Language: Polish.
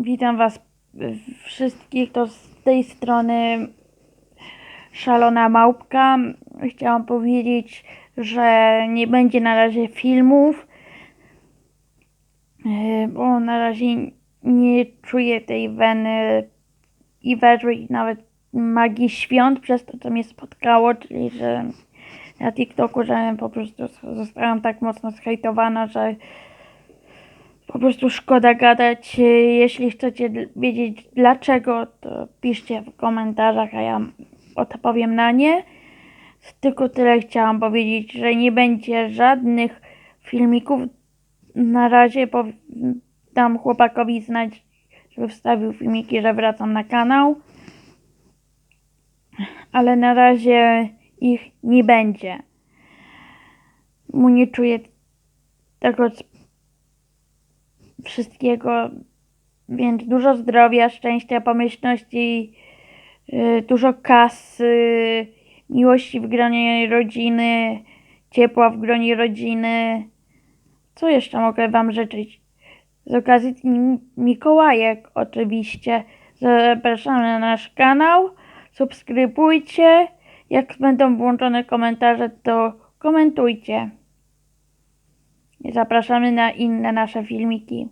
Witam Was wszystkich. To z tej strony Szalona Małpka. Chciałam powiedzieć, że nie będzie na razie filmów, y, bo na razie nie czuję tej weny i weru i nawet magii świąt przez to, co mnie spotkało, czyli że na TikToku, że po prostu zostałam tak mocno zhejtowana, że prostu szkoda gadać. Jeśli chcecie wiedzieć dlaczego, to piszcie w komentarzach, a ja odpowiem na nie. Tylko tyle chciałam powiedzieć, że nie będzie żadnych filmików. Na razie dam chłopakowi znać, żeby wstawił filmiki, że wracam na kanał. Ale na razie ich nie będzie. Mu nie czuję tego wszystkiego, więc dużo zdrowia, szczęścia, pomyślności, yy, dużo kasy, miłości w gronie rodziny, ciepła w gronie rodziny. Co jeszcze mogę Wam życzyć? Z okazji Mikołajek oczywiście. Zapraszamy na nasz kanał, subskrybujcie. Jak będą włączone komentarze, to komentujcie. Zapraszamy na inne nasze filmiki.